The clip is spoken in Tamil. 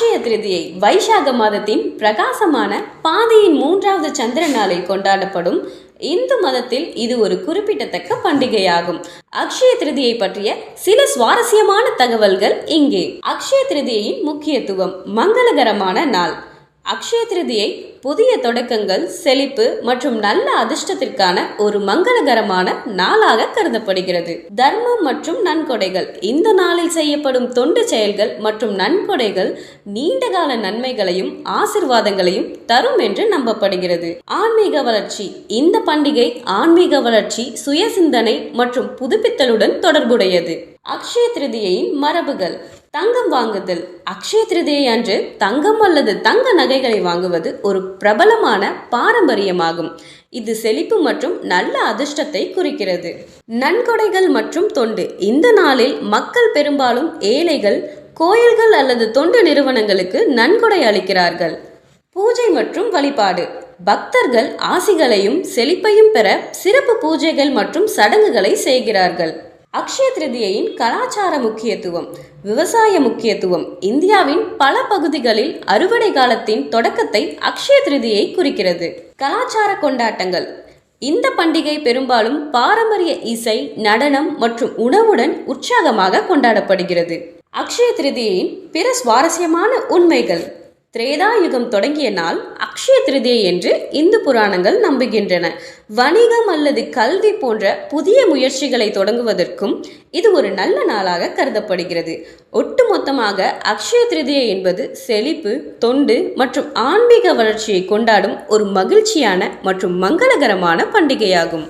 அக்ஷய திருதியை வைசாக மாதத்தின் பிரகாசமான பாதையின் மூன்றாவது சந்திர நாளில் கொண்டாடப்படும். இந்து மதத்தில் இது ஒரு குறிப்பிடத்தக்க பண்டிகையாகும். அக்ஷய திருதியை பற்றிய சில சுவாரஸ்யமான தகவல்கள் இங்கே. அக்ஷய திருதியின் முக்கியத்துவம் மங்களகரமான நாள். அக்ஷய திருதியை புதிய தொடக்கங்கள் செழிப்பு மற்றும் நல்ல அதிர்ஷ்டத்திற்கான ஒரு மங்களகரமான நாளாக கருதப்படுகிறது. தர்மம் மற்றும் நன்கொடைகள் இந்த நாளில் செய்யப்படும் தொண்டு செயல்கள் மற்றும் நன்கொடைகள் நீண்டகால நன்மைகளையும் ஆசிர்வாதங்களையும் தரும் என்று நம்பப்படுகிறது. ஆன்மீக வளர்ச்சி இந்த பண்டிகை ஆன்மீக வளர்ச்சி சுய சிந்தனை மற்றும் புதுப்பித்தலுடன் தொடர்புடையது. அக்ஷய திருதியின் மரபுகள் தங்கம் வாங்குதல். அக்ஷய திருதியை அன்று தங்கம் அல்லது தங்க நகைகளை வாங்குவது ஒரு பிரபலமான பாரம்பரியமாகும். இது செழிப்பு மற்றும் நல்ல அதிர்ஷ்டத்தை குறிக்கிறது. நன்கொடைகள் மற்றும் தொண்டு. இந்த நாளில் மக்கள் பெரும்பாலும் ஏழைகள் கோயில்கள் அல்லது தொண்டு நிறுவனங்களுக்கு நன்கொடை அளிக்கிறார்கள். பூஜை மற்றும் வழிபாடு. பக்தர்கள் ஆசிகளையும் செழிப்பையும் பெற சிறப்பு பூஜைகள் மற்றும் சடங்குகளை செய்கிறார்கள். அக்ஷய திருதியையின் கலாச்சார முக்கியத்துவம் விவசாய முக்கியத்துவம் இந்தியாவின் பல பகுதிகளில் அறுவடை காலத்தின் தொடக்கத்தை அக்ஷய திருதியை குறிக்கிறது. கலாச்சார கொண்டாட்டங்கள். இந்த பண்டிகை பெரும்பாலும் பாரம்பரிய இசை நடனம் மற்றும் உணவுடன் உற்சாகமாக கொண்டாடப்படுகிறது. அக்ஷய திருதியின் பிற சுவாரஸ்யமான உண்மைகள். திரேதா யுகம் தொடங்கிய நாள் அக்ஷய திருதியை என்று இந்து புராணங்கள் நம்புகின்றன. வணிகம் அல்லது கல்வி போன்ற புதிய முயற்சிகளை தொடங்குவதற்கும் இது ஒரு நல்ல நாளாக கருதப்படுகிறது. ஒட்டுமொத்தமாக அக்ஷய திருதியை என்பது செழிப்பு தொண்டு மற்றும் ஆன்மீக வளர்ச்சியை கொண்டாடும் ஒரு மகிழ்ச்சியான மற்றும் மங்களகரமான பண்டிகையாகும்.